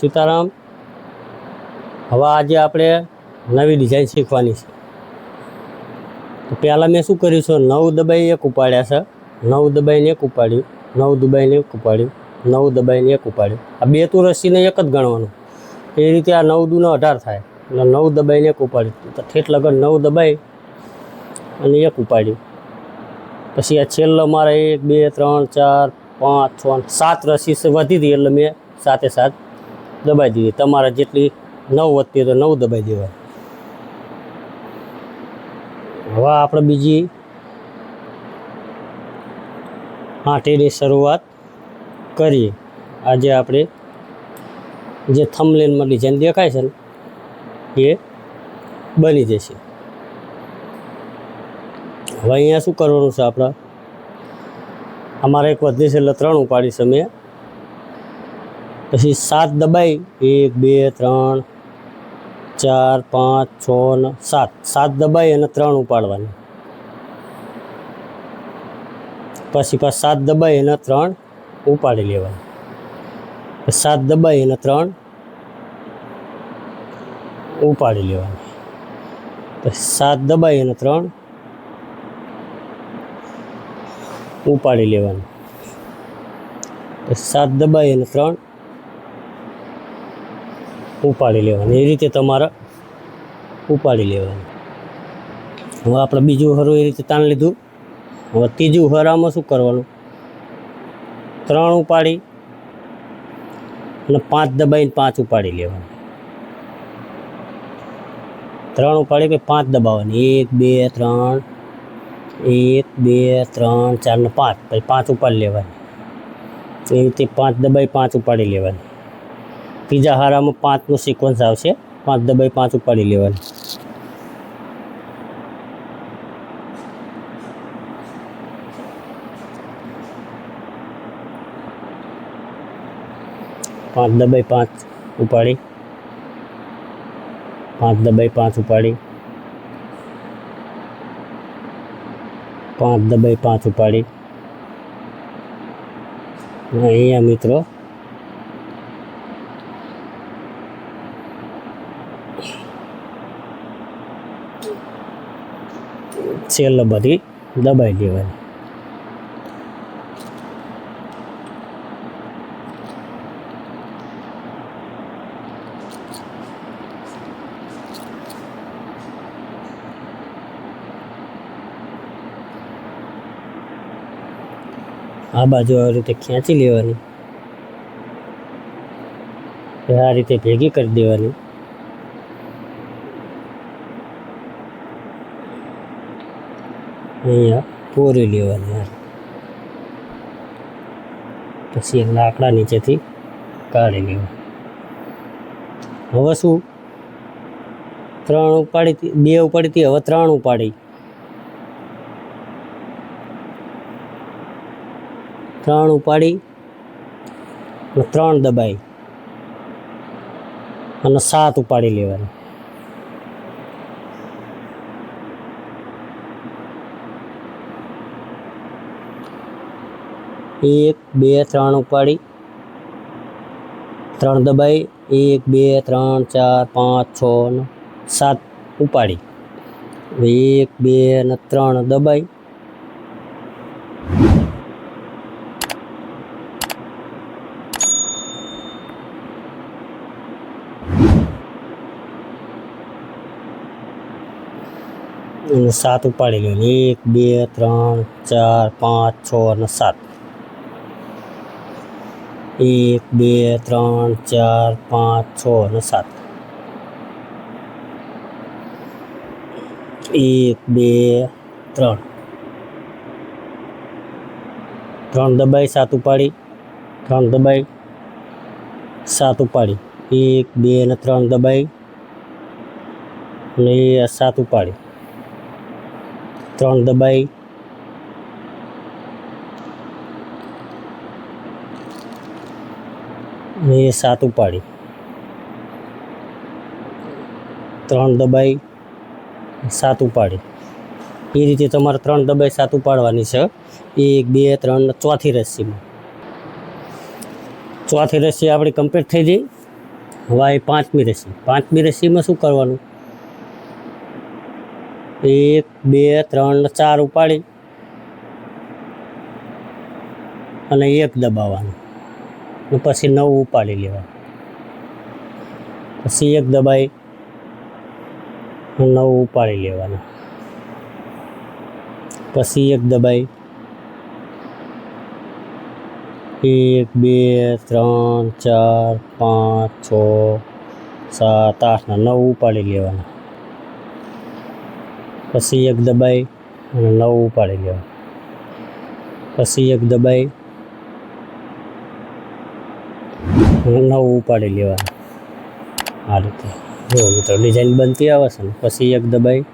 સીતારામ, હવે આજે આપણે નવી ડિઝાઇન શીખવાની છે. તો પહેલાં મેં શું કર્યું છે? નવ દબાઈ એક ઉપાડ્યા છે. નવ દબાઈને એક ઉપાડ્યું. નવ દબાઈને એક ઉપાડ્યું. નવ દબાઈને એક ઉપાડ્યું. આ બે તું રસીને એક જ ગણવાનું. એ રીતે આ નવ દૂનો અઢાર થાય. એટલે નવ દબાઈને એક ઉપાડ્યું. તો ઠેઠ લગન નવ દબાઈ અને એક ઉપાડ્યું. પછી આ છેલ્લો મારે એક, બે, ત્રણ, ચાર, પાંચ, છ, સાત રસી વધી હતી એટલે મેં સાથે સાત દબાઈ દેવી તમારે જેટલી નવ વધતી તો નવ દબાઈ દેવાય હવે આપણે બીજી આંટીની શરૂઆત કરીએ. આજે આપણે જે થમલેનમાં ડિઝાઇન દેખાય છે ને, એ બની જશે. હવે અહીંયા શું કરવાનું છે આપણે? અમારે એક વધે છે એટલે ત્રણ ઉપાડી છે પછી સાત દબાઈ. એક, બે, ત્રણ, ચાર, પાંચ, છ, ને, સાત. સાત દબાઈ અને ત્રણ ઉપાડવાની. પછી પાછ સાત દબાઈ અને ત્રણ ઉપાડી લેવાની. સાત દબાઈ અને ત્રણ ઉપાડી લેવાની. પછી સાત દબાઈ અને ત્રણ ઉપાડી લેવાની. સાત દબાઈ અને ત્રણ ઉપાડી લેવાની. એ રીતે તમારે ઉપાડી લેવાની. હવે આપણે બીજું હરું એ રીતે તાણ લીધું. હવે ત્રીજું હરામાં શું કરવાનું? ત્રણ ઉપાડી અને પાંચ દબાઈને પાંચ ઉપાડી લેવાની. ત્રણ ઉપાડી પછી પાંચ દબાવવાની. એક, બે, ત્રણ. એક, બે, ત્રણ, ચાર ને પાંચ. પછી પાંચ ઉપાડી લેવાની. એ રીતે પાંચ દબાઈ પાંચ ઉપાડી લેવાની. ત્રીજા હારામાં પાંચનો સિક્વન્સ આવશે. પાંચ દબાઈ, પાંચ ઉપાડી લેવાની. પાંચ દબાઈ, પાંચ ઉપાડી. પાંચ દબાઈ, પાંચ ઉપાડી. પાંચ દબાઈ, પાંચ ઉપાડી. અહીંયા મિત્રો છેલ્લે બધી દબાઈ લેવાની. આ બાજુ આ રીતે ખેંચી લેવાની. આ રીતે ભેગી કરી દેવાની. અહીંયા પૂરી લેવાની પછી એક લાકડા નીચેથી કાઢી લેવું. હવે શું? ત્રણ ઉપાડી બે ઉપાડી હતી હવે ત્રણ ઉપાડી. ત્રણ ઉપાડી ત્રણ દબાઈ. અને સાત ઉપાડી લેવાની. એક બે ત્રણ ઉપાડી ત્રણ દબાઈ એક બે ત્રણ ચાર પાંચ છ ને સાત ઉપાડી એક બે ને ત્રણ દબાઈ અને સાત ઉપાડી લેવાની એક બે ત્રણ ચાર પાંચ છ અને સાત એક, બે, ત્રણ, ચાર, પાંચ, છ અને સાત. એક, બે, ત્રણ. ત્રણ દબાઈ, સાત ઉપાડી. ત્રણ દબાઈ, સાત ઉપાડી. એક, બે અને ત્રણ દબાઈ. અને સાત ઉપાડી. ત્રણ દબાઈ અને એ સાત ઉપાડી. ત્રણ દબાઈ, સાત ઉપાડી. એ રીતે તમારે ત્રણ દબાઈ, સાત ઉપાડવાની છે. એક, બે, ત્રણ ચોથી રસ્સીમાં ચોથી રસી આપણી કમ્પ્લીટ થઈ ગઈ. હવે એ પાંચમી રસી. પાંચમી રસીમાં શું કરવાનું? એક, બે, ત્રણ ચાર ઉપાડી અને એક દબાવવાનું. ને પછી નવ ઉપાડી લેવાનું પછી એક દબાઈ નવ ઉપાડી લેવાના. પછી એક દબાઈ, એક, બે, ત્રણ, ચાર, પાંચ, છ, સાત આઠના નવ ઉપાડી લેવાના. પછી એક દબાઈ અને નવ ઉપાડી લેવાના પછી એક દબાઈ અને નવ ઉપાડી લેવાનું આ રીતે. જો મિત્રો ડિઝાઇન બનતી આવે છે ને, પછી એક દબાઈ.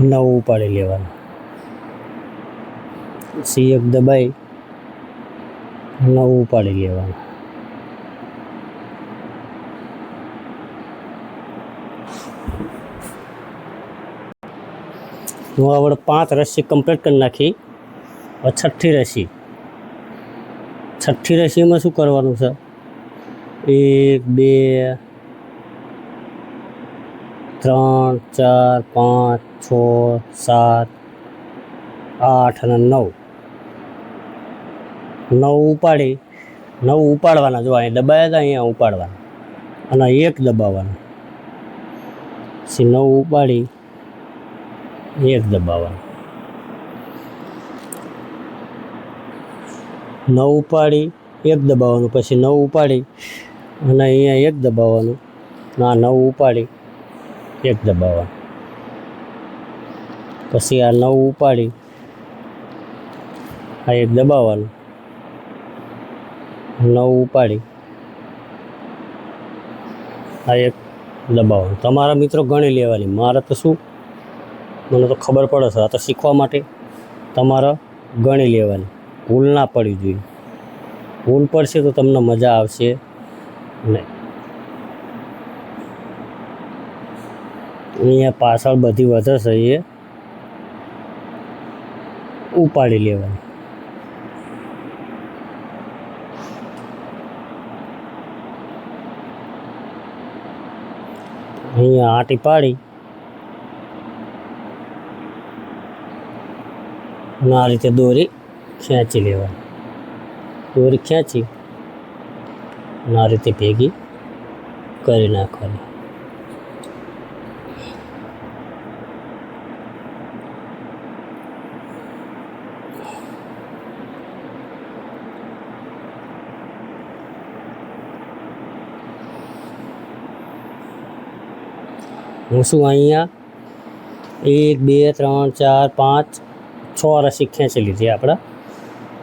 નવું ઉપાડી લેવાનું. પછી એક દબાઈ. નવ ઉપાડી લેવાનું. હું આવડે પાંચ રસી કમ્પ્લીટ કરી નાખી. છઠ્ઠી રસી. છઠ્ઠી રસીમાં શું કરવાનું છે? એક, બે, ત્રણ, ચાર, પાંચ, છ, સાત, આઠ અને નવ. નવ ઉપાડી, નવ ઉપાડવાના. જો અહીં દબાયા હતા અહીંયા ઉપાડવાના. અને એક દબાવવાનું. પછી નવ ઉપાડી, એક દબાવવાનું. નવ ઉપાડી, એક દબાવવાનું, પછી નવ ઉપાડી અને અહીંયા એક દબાવવાનું. આ નવ ઉપાડી, એક દબાવવાનું. પછી આ નવ ઉપાડી, આ એક દબાવવાનું. નવ ઉપાડી, આ એક દબાવવાનું. તમારા મિત્રો ગણી લેવાની. મારે તો શું? મને તો ખબર પડે છે. આ તો શીખવા માટે તમારા ગણી લેવાની. ભૂલ ના પડવી જોઈએ. ભૂલ પડશે તો તમને મજા આવશે નહીં અહીંયા પાછળ બધી વધે છે એ ઉપાડી લેવાની. અહીંયા આટી પાડી. અને આ રીતે દોરી. ખેંચી લેવાની દોરી ખેંચી આ રીતે ભેગી કરી નાખવાની. હું શું અહીંયા એક, બે, ત્રણ, ચાર, પાંચ, છ રસી ખેંચી લીધી આપણે?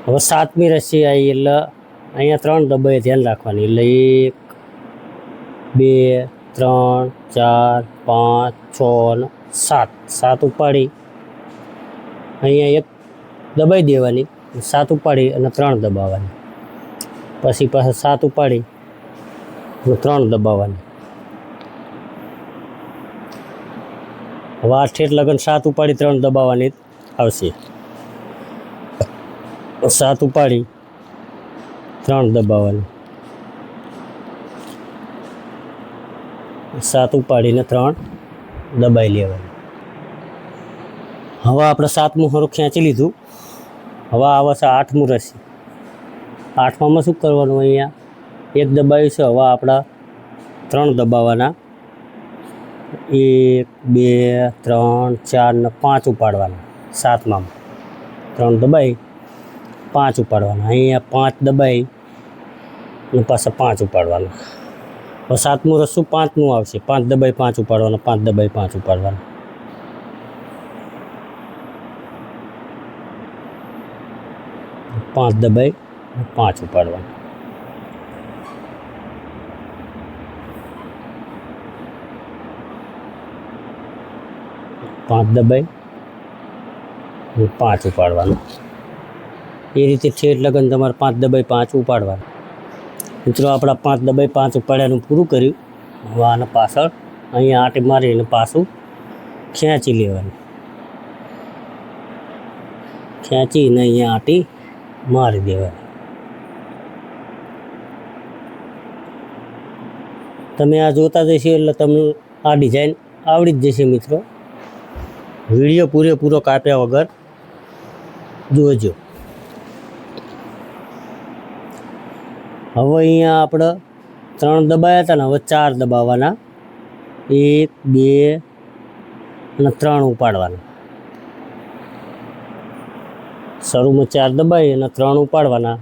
હવે સાતમી રસી આવી એટલે અહીંયા ત્રણ ડબ્બાએ ધ્યાન રાખવાની. એટલે એક, બે, ત્રણ, ચાર, પાંચ, છ ને સાત. સાત ઉપાડી અહીંયા એક દબાઈ દેવાની, સાત ઉપાડી અને ત્રણ દબાવવાની. પછી પાછા સાત ઉપાડી અને ત્રણ દબાવવાની. હવે આ ઠેઠ લગન સાત ઉપાડી ત્રણ દબાવવાની આવશે. સાત ઉપાડી, ત્રણ દબાવવાની. સાત ઉપાડીને ત્રણ દબાઈ લેવાની. હવે આપણે સાતમું હરું ખેંચી લીધું. હવે આવે છે. આઠમું રસી આઠમામાં શું કરવાનું અહીંયા? એક દબાવ્યું છે, હવે આપણા ત્રણ દબાવવાના. એક, બે, ત્રણ, ચાર ને પાંચ ઉપાડવાના સાતમામાં ત્રણ દબાઈ. પાંચ ઉપાડવાના. અહીંયા પાંચ દબાઈ અને પાછા પાંચ ઉપાડવાના. હવે સાતમું રસ્સું પાંચનું આવશે. પાંચ દબાઈ પાંચ ઉપાડવાના, પાંચ દબાઈ પાંચ ઉપાડવાના. પાંચ દબાઈ પાંચ ઉપાડવાના. પાંચ દબાઈ પાંચ ઉપાડવાનું. એ રીતે ઠેઠ લગન તમારે પાંચ દબાઈ પાંચ ઉપાડવાના. મિત્રો, આપણા પાંચ દબાઈ પાંચ ઉપાડ્યાનું પૂરું કર્યું. હવે પાછળ અહીંયા આટે મારીને પાછું ખેંચી લેવાનું. ખેંચીને અહીંયા આટી મારી દેવાની. તમે આ જોતા જશો એટલે તમને આ ડિઝાઇન આવડી જ જશે મિત્રો. વીડિયો પૂરેપૂરો કાપ્યા વગર જોજો. હવે અહીંયા આપણે ત્રણ દબાયા હતા ને, હવે ચાર દબાવવાના. એક, બે અને ત્રણ ઉપાડવાના. શરૂમાં ચાર દબાવી અને ત્રણ ઉપાડવાના.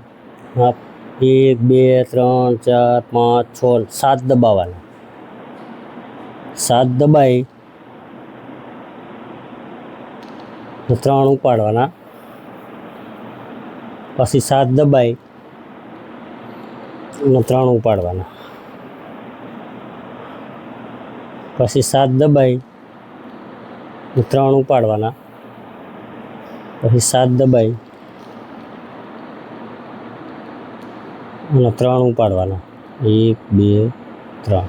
એક, બે, ત્રણ, ચાર, પાંચ, છ સાત દબાવવાના. સાત દબાઈ ત્રણ ઉપાડવાના. પછી સાત દબાઈ ત્રણ ઉપાડવાના. પછી સાત દબાઈ અને ત્રણ ઉપાડવાના. પછી સાત દબાઈ, અને ત્રણ ઉપાડવાના. એક, બે, ત્રણ.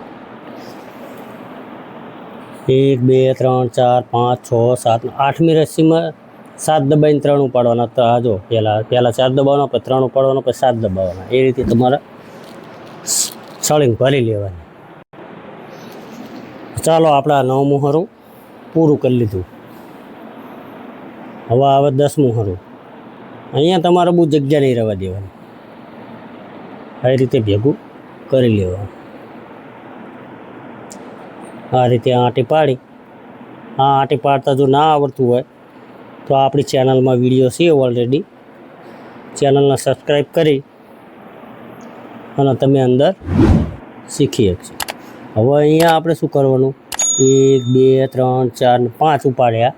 એક, બે, ત્રણ, ચાર, પાંચ, છ, સાત, આઠમી રસ્સીમાં સાત દબાઈને ત્રણ ઉપાડવાના. તો આ જો, પહેલાં પહેલાં ચાર દબાવવાના, પછી ત્રણ ઉપાડવાના, પછી સાત દબાવવાના. એ રીતે તમારે સળીને ભરી લેવાની. ચાલો આપણે નવ હરું પૂરું કરી લીધું. હવે આવે દસમું હરું અહીંયા તમારે બહુ જગ્યા નહીં રહેવા દેવાની. આ રીતે ભેગું કરી લેવાનું. આ રીતે આંટી પાડી. આ આંટી પાડતા જો ના આવડતું હોય, તો આપણી ચેનલમાં વીડિયો છે ઓલરેડી ચેનલને સબસ્ક્રાઈબ કરી અને તમે અંદર શીખી છીએ. હવે અહીંયા આપણે શું કરવાનું? એક, બે, ત્રણ, ચાર, પાંચ ઉપાડ્યા.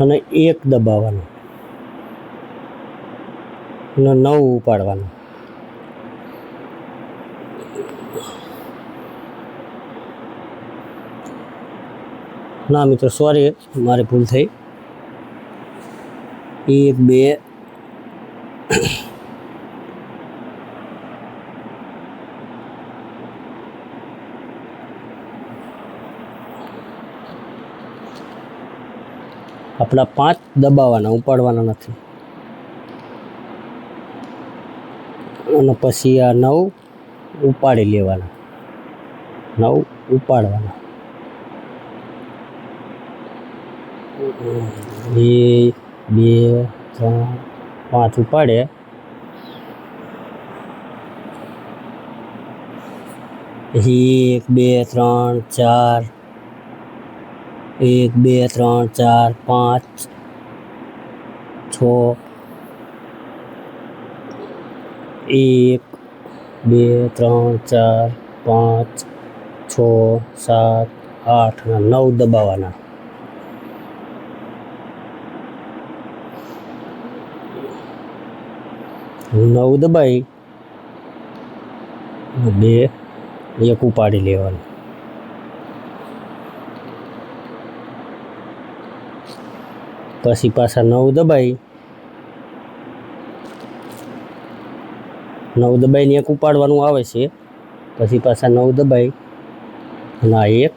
અને એક દબાવવાનો. અને નવ ઉપાડવાનું. ના મિત્રો સોરી મારે ભૂલ થઈ. એક, બે આપણા પાંચ દબાવવાના, ઉપાડવાના નથી. અને પછી આ નવ ઉપાડી લેવાના. નવ ઉપાડવાના. એક, બે, ત્રણ, પાંચ ઉપાડે. એક, બે, ત્રણ, ચાર એક, બે, ત્રણ, ચાર, પાંચ, છ, એક, બે, ત્રણ, ચાર, પાંચ, છ, સાત, આઠ નવ દબાવવાના. નવ દબાઈ, બે, એક ઉપાડી લેવાનું. પછી પાછા નવ દબાઈ. નવ દબાઈને એક ઉપાડવાનું આવે છે. પછી પાછા નવ દબાઈ. અને આ એક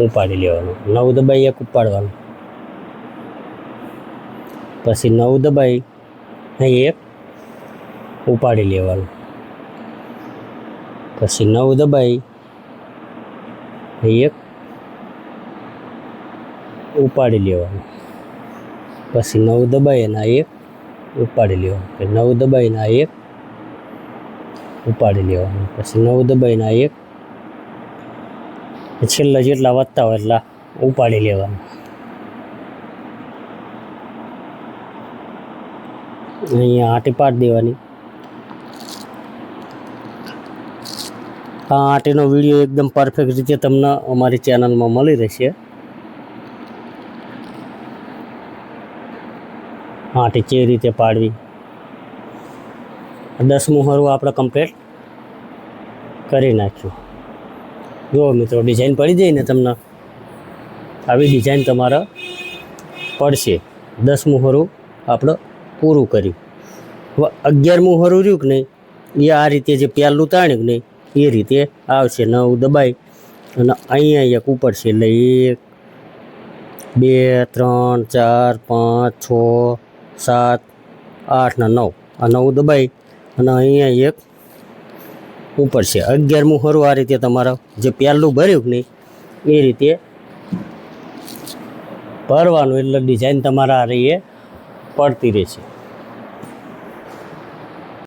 ઉપાડી લેવાનું. નવ દબાઈ, એક ઉપાડવાનું. પછી નવ દબાઈ અહીં એક ઉપાડી લેવાનું. પછી નવ દબાઈ એક ઉપાડી લેવાનું. પછી નવ દબાઈ અને આ એક ઉપાડી લ્યો. કે નવ દબાઈને આ એક ઉપાડી લેવાનું પછી નવ દબાઈને આ એક છેલ્લા જેટલા વધતા હોય એટલા ઉપાડી લેવાનું. અહીંયા આંટી પાડી દેવાની. આ આટીનો વીડિયો એકદમ પરફેક્ટ રીતે તમને અમારી ચેનલમાં મળી રહેશે. આંટી કેવી રીતે પાડવી? દસમું હરું આપણે કમ્પ્લીટ કરી નાખ્યું. જુઓ મિત્રો ડિઝાઇન પડી જાય ને તમને? આવી ડિઝાઇન તમારે પડશે. દસમું હરું આપણે પૂરું કર્યું. હવે અગિયારમું હરું રહ્યું કે નહીં? એ આ રીતે જે પહેલું તાણ્યું કે નહીં? એ રીતે આવશે. નવ દબાઈ અને અહીંયા એક ઉપડશે એટલે એક, બે, ત્રણ, ચાર, પાંચ, છ સાત, આઠ ને નવ. આ નવ દબાઈ અને અહીંયા એક ઉપર છે. અગિયારમું હરું આ રીતે તમારા જે પહેલું ભર્યું નહીં, એ રીતે ભરવાનું. એટલે ડિઝાઇન તમારા આ રીતે પડતી રહેશે.